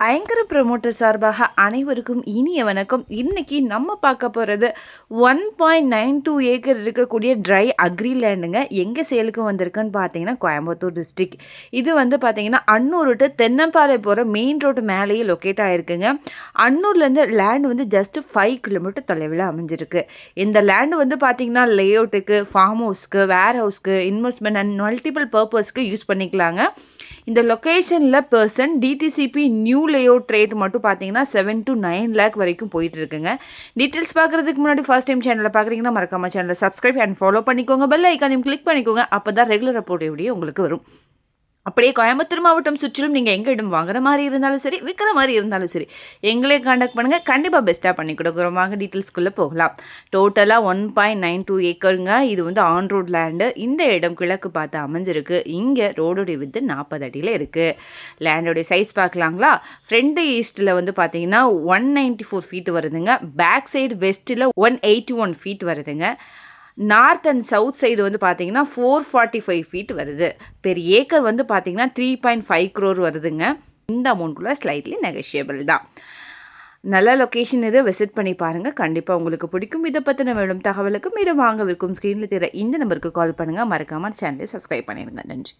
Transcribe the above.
ஐங்கர promoter சார்பாக அனைவருக்கும் இனிய வணக்கம் இன்றைக்கி நம்ம பார்க்க போகிறது one point nine two acre இருக்கக்கூடிய ட்ரை அக்ரி லேண்டுங்க எங்கே சேலுக்கு வந்திருக்குன்னு பார்த்தீங்கன்னா கோயம்புத்தூர் டிஸ்ட்ரிக் இது வந்து பார்த்தீங்கன்னா அன்னூர் டு தென்னம்பாறை போகிற மெயின் ரோடு மேலேயே லொக்கேட் ஆகிருக்குங்க அன்னூர்லேருந்து லேண்ட் வந்து ஜஸ்ட் ஃபைவ் கிலோமீட்டர் தொலைவில் அமைஞ்சிருக்கு. இந்த லேண்டு வந்து பார்த்தீங்கன்னா லேஅவுட்டுக்கு ஃபார்ம் ஹவுஸ்க்கு வேர் ஹவுஸ்க்கு இன்வெஸ்ட்மெண்ட் அண்ட் மல்டிபிள் பர்பஸ்க்கு யூஸ் பண்ணிக்கலாங்க. இந்த லொக்கேஷனில் person DTCP new layout rate மட்டும் பார்த்தீங்கன்னா செவன் டு நைன் லேக் வரைக்கும் போயிட்டு இருக்குங்க. டீட்டெயில்ஸ் பார்க்குறதுக்கு முன்னாடி ஃபஸ்ட் டைம் சேனலில் பார்க்குறீங்கன்னா மறக்காம சேனலை சப்ஸ்கிரைப் அண்ட் ஃபாலோ பண்ணிக்கோங்க. பெல் ஐக்கானையும் கிளிக் பண்ணிக்கோங்க. அப்போ தான் ரெகுலர் அப்போடைய உங்களுக்கு வரும். அப்படியே கோயம்புத்தூர் மாவட்டம் சுற்றிலும் நீங்கள் எங்கள் இடம் வாங்குற மாதிரி இருந்தாலும் சரி விற்கிற மாதிரி இருந்தாலும் சரி எங்களே காண்டாக்ட் பண்ணுங்கள் கண்டிப்பாக பெஸ்ட்டாக பண்ணி கொடுக்குறோம். வாங்க டீட்டெயில்ஸ்குள்ளே போகலாம். டோட்டலாக ஒன் பாயிண்ட் நைன் டூ ஏக்கருங்க. இது வந்து ஆன் ரோட் லேண்டு இந்த இடம் கிழக்கு பார்த்து அமைஞ்சிருக்கு. இங்கே ரோடுடைய வித்து நாற்பது அடியில் இருக்குது லேண்டோடைய சைஸ் பார்க்கலாங்களா? ஃப்ரண்ட் ஈஸ்ட்டில் வந்து பார்த்தீங்கன்னா ஒன் நைன்ட்டி ஃபோர் ஃபீட் வருதுங்க. பேக் சைடு வெஸ்ட்டில் ஒன் எயிட்டி ஒன் ஃபீட் வருதுங்க. நார்த் அண்ட் சவுத் சைடு வந்து பார்த்தீங்கன்னா ஃபோர் ஃபார்ட்டி ஃபைவ் ஃபீட் வருது. பெர் ஏக்கர் வந்து பார்த்தீங்கன்னா த்ரீ பாயிண்ட் ஃபைவ் க்ரோர் வருதுங்க. இந்த அமௌண்ட்குள்ளே ஸ்லைட்லி நெகஷியபிள் தான். நல்ல லொக்கேஷன் இது விசிட் பண்ணி பாருங்கள் கண்டிப்பாக உங்களுக்கு பிடிக்கும். இதை பற்றின மேலும் தகவலுக்கு மீண்டும் வாங்க விற்கும் ஸ்க்ரீனில் தெரிய இந்த நம்பருக்கு கால் பண்ணுங்கள் மறக்காமல் சேனலை சப்ஸ்கிரைப் பண்ணிடுங்க. நன்றி.